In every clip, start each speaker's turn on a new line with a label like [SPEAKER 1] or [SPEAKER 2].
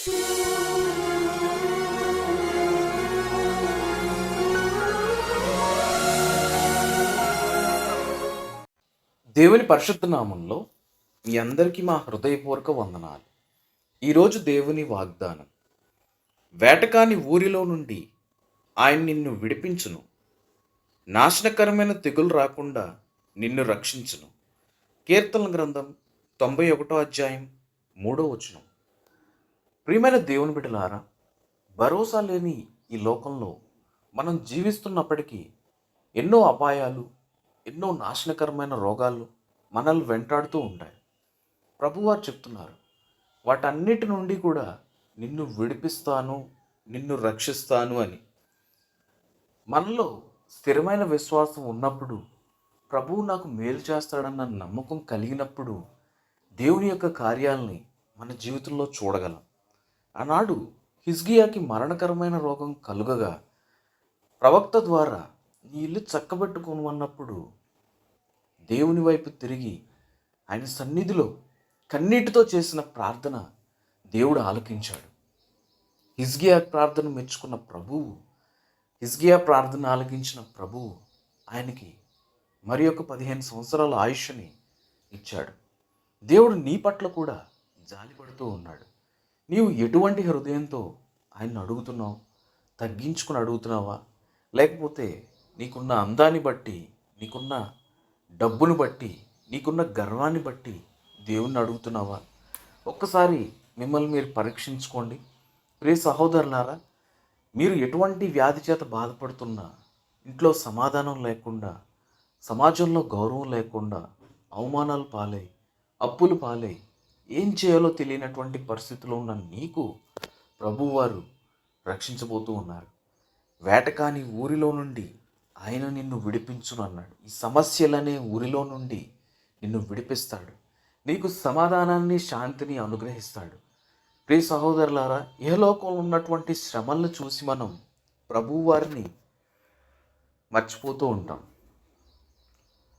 [SPEAKER 1] దేవుని పరిశుద్ధ నామంలో మీ అందరికీ మా హృదయపూర్వక వందనాలు. ఈరోజు దేవుని వాగ్దానం వేటకాని ఊరిలో నుండి ఆయన నిన్ను విడిపించును. నాశనకరమైన తెగులు రాకుండా నిన్ను రక్షించును. కీర్తన గ్రంథం తొంభై ఒకటో అధ్యాయం మూడో వచనం. ప్రియమైన దేవుని బిడ్డలారా భరోసా లేని ఈ లోకంలో మనం జీవిస్తున్నప్పటికీ ఎన్నో అపాయాలు ఎన్నో నాశనకరమైన రోగాలు మనల్ని వెంటాడుతూ ఉంటాయి. ప్రభువారు చెప్తున్నారు వాటన్నిటి నుండి కూడా నిన్ను విడిపిస్తాను నిన్ను రక్షిస్తాను అని. మనలో స్థిరమైన విశ్వాసం ఉన్నప్పుడు ప్రభువు నాకు మేలు చేస్తాడన్న నమ్మకం కలిగినప్పుడు దేవుని యొక్క కార్యాలని మన జీవితంలో చూడగలం. ఆనాడు హిజ్గియాకి మరణకరమైన రోగం కలుగగా ప్రవక్త ద్వారా నీ ఇల్లు చక్కబెట్టుకోమన్నప్పుడు దేవుని వైపు తిరిగి ఆయన సన్నిధిలో కన్నీటితో చేసిన ప్రార్థన దేవుడు ఆలకించాడు. హిజ్గియా ప్రార్థన మెచ్చుకున్న ప్రభువు హిజ్గియా ప్రార్థన ఆలకించిన ప్రభువు ఆయనకి మరి ఒక పదిహేను సంవత్సరాల ఆయుష్ని ఇచ్చాడు. దేవుడు నీ పట్ల కూడా జాలిపడుతూ ఉన్నాడు. నీవు ఎటువంటి హృదయంతో ఆయన్ని అడుగుతున్నావు? తగ్గించుకుని అడుగుతున్నావా? లేకపోతే నీకున్న అందాన్ని బట్టి నీకున్న డబ్బును బట్టి నీకున్న గర్వాన్ని బట్టి దేవుణ్ణి అడుగుతున్నావా? ఒక్కసారి మిమ్మల్ని మీరు పరీక్షించుకోండి. ప్రియ సహోదరులారా మీరు ఎటువంటి వ్యాధి చేత బాధపడుతున్నా ఇంట్లో సమాధానం లేకుండా సమాజంలో గౌరవం లేకుండా అవమానాలు పాలై అప్పులు పాలై ఏం చేయాలో తెలియనటువంటి పరిస్థితిలో ఉన్న నీకు ప్రభువారు రక్షించబోతూ ఉన్నారు. వేటకాని ఊరిలో నుండి ఆయన నిన్ను విడిపించును అన్నాడు. ఈ సమస్యలనే ఊరిలో నుండి నిన్ను విడిపిస్తాడు. నీకు సమాధానాన్ని శాంతిని అనుగ్రహిస్తాడు. ప్రియ సహోదరులారా ఏ లోకంలో ఉన్నటువంటి శ్రమలను చూసి మనం ప్రభువారిని మర్చిపోతూ ఉంటాం.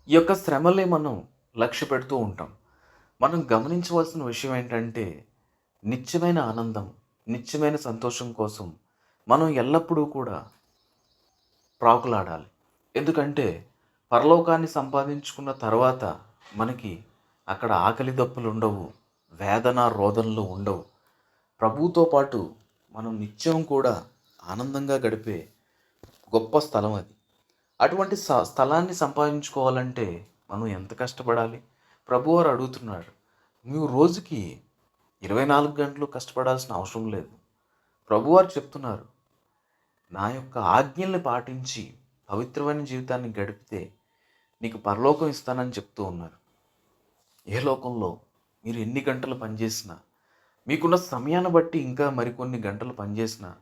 [SPEAKER 1] ఈ యొక్క శ్రమలే మనం లక్ష్య పెడుతూ ఉంటాం. మనం గమనించవలసిన విషయం ఏంటంటే నిత్యమైన ఆనందం నిత్యమైన సంతోషం కోసం మనం ఎల్లప్పుడూ కూడా ప్రాకులాడాలి. ఎందుకంటే పరలోకాన్ని సంపాదించుకున్న తర్వాత మనకి అక్కడ ఆకలి దప్పులు ఉండవు వేదన రోదనలు ఉండవు. ప్రభువుతో పాటు మనం నిత్యం కూడా ఆనందంగా గడిపే గొప్ప స్థలం అది. అటువంటి స్థలాన్ని సంపాదించుకోవాలంటే మనం ఎంత కష్టపడాలి? ప్రభువారు అడుగుతున్నాడు నువ్వు రోజుకి ఇరవై నాలుగు గంటలు కష్టపడాల్సిన అవసరం లేదు. ప్రభువారు చెప్తున్నారు నా యొక్క ఆజ్ఞల్ని పాటించి పవిత్రమైన జీవితాన్ని గడిపితే నీకు పరలోకం ఇస్తానని చెప్తూ ఉన్నారు. ఏ లోకంలో మీరు ఎన్ని గంటలు పనిచేసినా మీకున్న సమయాన్ని బట్టి ఇంకా మరికొన్ని గంటలు పనిచేసినా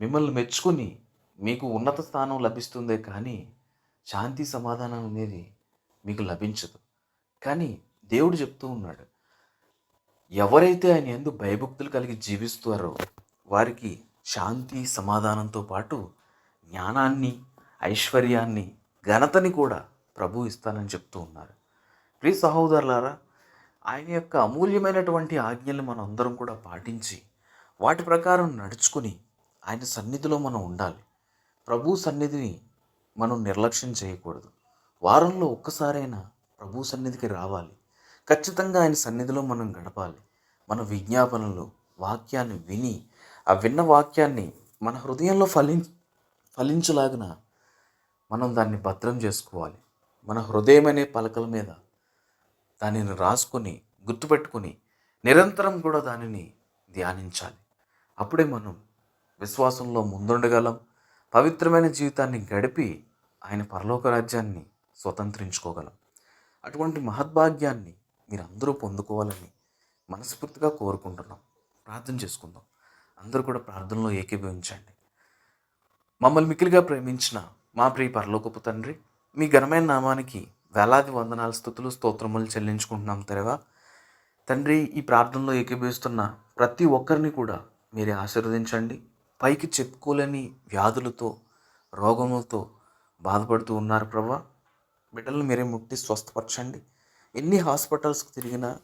[SPEAKER 1] మిమ్మల్ని మెచ్చుకొని మీకు ఉన్నత స్థానం లభిస్తుందే కానీ శాంతి సమాధానం అనేది మీకు లభించదు. కానీ దేవుడు చెప్తూ ఉన్నాడు ఎవరైతే ఆయన ఎందు భయభక్తులు కలిగి జీవిస్తారో వారికి శాంతి సమాధానంతో పాటు జ్ఞానాన్ని ఐశ్వర్యాన్ని ఘనతని కూడా ప్రభు ఇస్తానని చెప్తూ ఉన్నారు. ప్రియ సహోదరులారా ఆయన యొక్క అమూల్యమైనటువంటి ఆజ్ఞల్ని మనం అందరం కూడా పాటించి వాటి ప్రకారం నడుచుకుని ఆయన సన్నిధిలో మనం ఉండాలి. ప్రభు సన్నిధిని మనం నిర్లక్ష్యం చేయకూడదు. వారంలో ఒక్కసారైనా ప్రభు సన్నిధికి రావాలి. ఖచ్చితంగా ఆయన సన్నిధిలో మనం గడపాలి. మన విజ్ఞాపనలు వాక్యాన్ని విని ఆ విన్న వాక్యాన్ని మన హృదయంలో ఫలి ఫలించలాగిన మనం దాన్ని భద్రం చేసుకోవాలి. మన హృదయం అనే పలకల మీద దానిని రాసుకొని గుర్తుపెట్టుకొని నిరంతరం కూడా దానిని ధ్యానించాలి. అప్పుడే మనం విశ్వాసంలో ముందుండగలం. పవిత్రమైన జీవితాన్ని గడిపి ఆయన పరలోక రాజ్యాన్ని స్వతంత్రించుకోగలం. అటువంటి మహద్భాగ్యాన్ని మీరందరూ పొందుకోవాలని మనస్ఫూర్తిగా కోరుకుంటున్నాం. ప్రార్థన చేసుకుందాం. అందరూ కూడా ప్రార్థనలో ఏకీభవించండి. మమ్మల్ని మిక్కిలిగా ప్రేమించిన మా ప్రియ పరలోకపు తండ్రి మీ ఘనమైన నామానికి వేలాది వందనాల స్థుతులు స్తోత్రములు చెల్లించుకుంటున్నాం తెరవా. తండ్రి ఈ ప్రార్థనలో ఏకీభవిస్తున్న ప్రతి ఒక్కరిని కూడా మీరే ఆశీర్వదించండి. పైకి చెప్పుకోలేని వ్యాధులతో రోగములతో బాధపడుతూ ఉన్నారు ప్రభా. బిడ్డలను మీరే ముట్టి స్వస్థపరచండి. ఎన్ని హాస్పిటల్స్కి తిరిగినా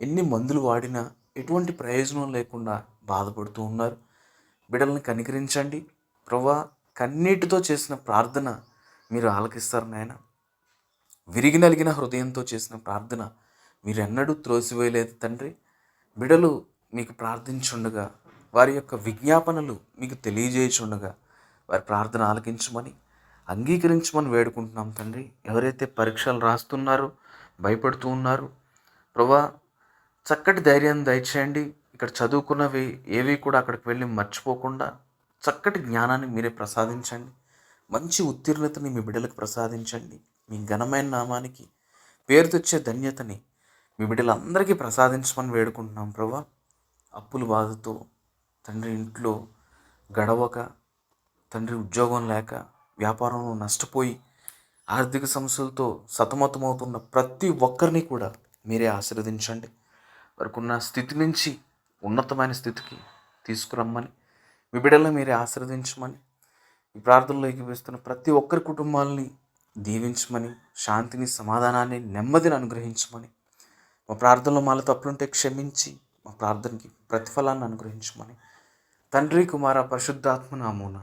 [SPEAKER 1] ఎన్ని మందులు వాడినా ఎటువంటి ప్రయోజనం లేకుండా బాధపడుతూ ఉన్నారు. బిడ్డలను కనికరించండి. ప్రభా కన్నీటితో చేసిన ప్రార్థన మీరు ఆలకిస్తారు నాయన. విరిగి నలిగిన హృదయంతో చేసిన ప్రార్థన మీరు ఎన్నడూ త్రోసివేయలేదు తండ్రి. బిడలు మీకు ప్రార్థించుండగా వారి యొక్క విజ్ఞాపనలు మీకు తెలియజేయుచుండగా వారి ప్రార్థన ఆలకించమని అంగీకరించమని వేడుకుంటున్నాం తండ్రి. ఎవరైతే పరీక్షలు రాస్తున్నారో భయపడుతూ ఉన్నారు ప్రభా చక్కటి ధైర్యాన్ని దయచేయండి. ఇక్కడ చదువుకున్నవి ఏవి కూడా అక్కడికి వెళ్ళి మర్చిపోకుండా చక్కటి జ్ఞానాన్ని మీరే ప్రసాదించండి. మంచి ఉత్తీర్ణతని మీ బిడ్డలకు ప్రసాదించండి. మీ ఘనమైన నామానికి పేరు తెచ్చే ధన్యతని మీ బిడ్డలందరికీ ప్రసాదించమని వేడుకుంటున్నాం ప్రభా. అప్పుల బాధతో తండ్రి ఇంట్లో గడవక తండ్రి ఉద్యోగం లేక వ్యాపారంలో నష్టపోయి ఆర్థిక సమస్యలతో సతమతమవుతున్న ప్రతి ఒక్కరిని కూడా మీరే ఆశీర్వదించండి. వారికి ఉన్న స్థితి నుంచి ఉన్నతమైన స్థితికి తీసుకురమ్మని మీ బిడ్డలను మీరే ఆశీర్వదించమని ఈ ప్రార్థనలో ఎగిపిస్తున్న ప్రతి ఒక్కరి కుటుంబాలని దీవించమని శాంతిని సమాధానాన్ని నెమ్మదిని అనుగ్రహించమని మా ప్రార్థనలో మాలో తప్పులుంటే క్షమించి మా ప్రార్థనకి ప్రతిఫలాన్ని అనుగ్రహించమని. తండ్రి కుమార పరిశుద్ధాత్మ నామూనా